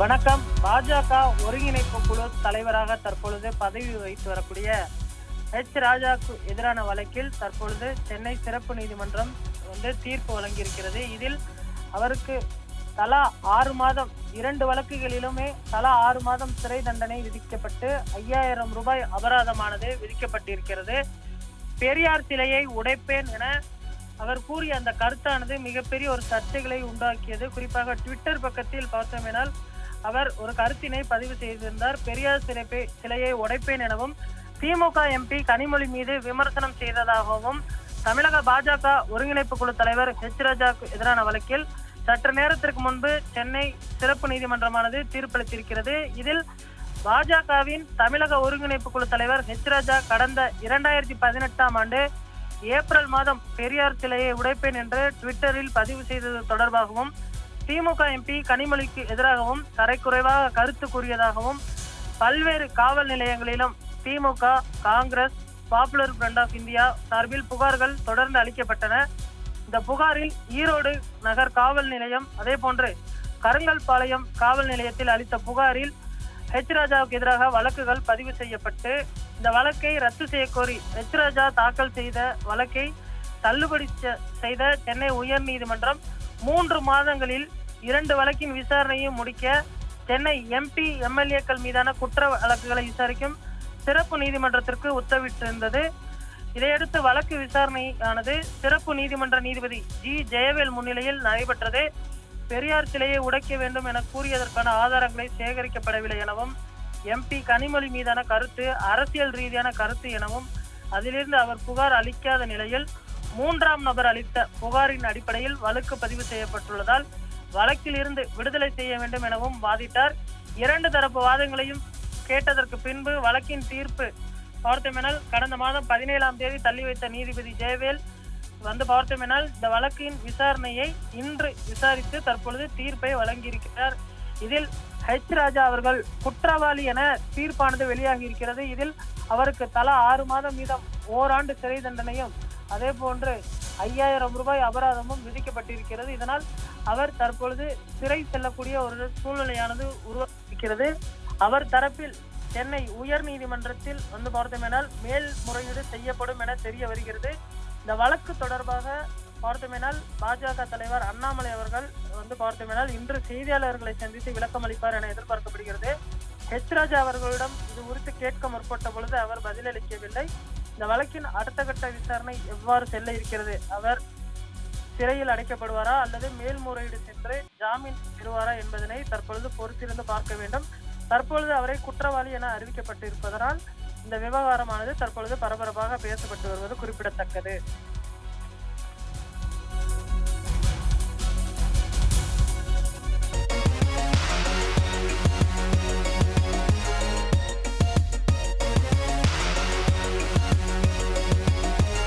வணக்கம். பாஜக ஒருங்கிணைப்பு குழு தலைவராக தற்பொழுது பதவி வகித்து வரக்கூடிய ஹெச் ராஜாக்கு எதிரான வழக்கில் தற்பொழுது சென்னை சிறப்பு நீதிமன்றம் வந்து தீர்ப்பு வழங்கியிருக்கிறது. இதில் அவருக்கு தலா ஆறு மாதம் இரண்டு வழக்குகளிலுமே தலா ஆறு மாதம் சிறை தண்டனை விதிக்கப்பட்டு ஐயாயிரம் ரூபாய் அபராதமானது விதிக்கப்பட்டிருக்கிறது. பெரியார் சிலையை உடைப்பேன் என அவர் கூறிய அந்த கருத்தானது மிகப்பெரிய ஒரு சர்ச்சைகளை உண்டாக்கியது. குறிப்பாக ட்விட்டர் பக்கத்தில் பார்த்தோமேனால் அவர் ஒரு கருத்தினை பதிவு செய்திருந்தார். பெரியார் சிலைப்பை சிலையை உடைப்பேன் எனவும் திமுக எம்பி கனிமொழி மீது விமர்சனம் செய்ததாகவும் தமிழக பாஜக ஒருங்கிணைப்பு குழு தலைவர் ஹெச் ராஜாக்கு எதிரான வழக்கில் சற்று நேரத்திற்கு முன்பு சென்னை சிறப்பு நீதிமன்றமானது தீர்ப்பளித்திருக்கிறது. இதில் பாஜகவின் தமிழக ஒருங்கிணைப்பு குழு தலைவர் ஹெச் ராஜா கடந்த இரண்டாயிரத்தி பதினெட்டாம் ஆண்டு ஏப்ரல் மாதம் பெரியார் சிலையை உடைப்பேன் என்று ட்விட்டரில் பதிவு செய்தது தொடர்பாகவும் திமுக எம்பி கனிமொழிக்கு எதிராகவும் தரைக்குறைவாக கருத்து கூறியதாகவும் பல்வேறு காவல் நிலையங்களிலும் DMK Congress Popular Front of India சார்பில் புகார்கள் தொடர்ந்து அளிக்கப்பட்டன. இந்த புகாரில் ஈரோடு நகர் காவல் நிலையம் அதே போன்று கருங்கல்பாளையம் காவல் நிலையத்தில் அளித்த புகாரில் ஹெச் ராஜாவுக்கு எதிராக வழக்குகள் பதிவு செய்யப்பட்டு இந்த வழக்கை ரத்து செய்யக்கோரி ஹெச் ராஜா தாக்கல் செய்த வழக்கை தள்ளுபடி செ- செய்த சென்னை உயர்நீதிமன்றம் மூன்று மாதங்களில் இரண்டு வழக்கின் விசாரணையை முடிக்க சென்னை எம்பி எம்எல்ஏக்கள் மீதான குற்ற வழக்குகளை விசாரிக்கும் சிறப்பு நீதிமன்றத்திற்கு உத்தரவிட்டிருந்தது. இதையடுத்து வழக்கு விசாரணையானது சிறப்பு நீதிமன்ற நீதிபதி ஜி. ஜெயவேல் முன்னிலையில் நடைபெற்றது. பெரியார் சிலையை உடைக்க வேண்டும் என கூறியதற்கான ஆதாரங்களை சேகரிக்கப்படவில்லை எனவும் எம்பி கனிமொழி மீதான கருத்து அரசியல் ரீதியான கருத்து எனவும் அதிலிருந்து அவர் புகார் அளிக்காத நிலையில் மூன்றாம் நபர் அளித்த புகாரின் அடிப்படையில் வழக்கு பதிவு செய்யப்பட்டுள்ளதால் வழக்கில் இருந்து விடுதலை செய்ய வேண்டும் எனவும் வாதிட்டார். இரண்டு தரப்பு வாதங்களையும் கேட்டதற்கு பின்பு வழக்கின் தீர்ப்பு பார்த்தோமெனால் கடந்த மாதம் பதினேழாம் தேதி தள்ளி வைத்த நீதிபதி ஜெயவேல் வந்து பார்த்தோமெனால் இந்த வழக்கின் விசாரணையை இன்று விசாரித்து தற்பொழுது தீர்ப்பை வழங்கியிருக்கிறார். இதில் ஹெச் ராஜா அவர்கள் குற்றவாளி என தீர்ப்பானது வெளியாகி இருக்கிறது இதில் அவருக்கு தலா ஆறு மாதம் வீதம் ஓராண்டு சிறை தண்டனையும் அதே போன்று ஐயாயிரம் ரூபாய் அபராதமும் விதிக்கப்பட்டிருக்கிறது. இதனால் அவர் தற்பொழுது சிறை செல்லக்கூடிய ஒரு சூழ்நிலையானது உருவாகிறது அவர் தரப்பில் சென்னை உயர் நீதிமன்றத்தில் வந்து பார்த்தோமேனால் மேல்முறையீடு செய்யப்படும் என தெரிய வருகிறது. இந்த வழக்கு தொடர்பாக பார்த்தோமேனால் பாஜக தலைவர் அண்ணாமலை அவர்கள் வந்து பார்த்தோமேனால் இன்று செய்தியாளர்களை சந்தித்து விளக்கம் அளிப்பார் என எதிர்பார்க்கப்படுகிறது. ஹெச் ராஜா அவர்களிடம் இது குறித்து கேட்க முற்பட்ட பொழுது அவர் பதிலளிக்கவில்லை. இந்த வழக்கின் அடுத்த கட்ட விசாரணை எவ்வாறு செல்ல இருக்கிறது? அவர் சிறையில் அடைக்கப்படுவாரா அல்லது மேல்முறையீடு சென்று ஜாமீன் பெறுவாரா என்பதனை தற்பொழுது பொறுத்திருந்து பார்க்க வேண்டும். தற்பொழுது அவரை குற்றவாளி என அறிவிக்கப்பட்டிருப்பதனால் இந்த விவகாரமானது தற்பொழுது பரபரப்பாக பேசப்பட்டு வருவது குறிப்பிடத்தக்கது.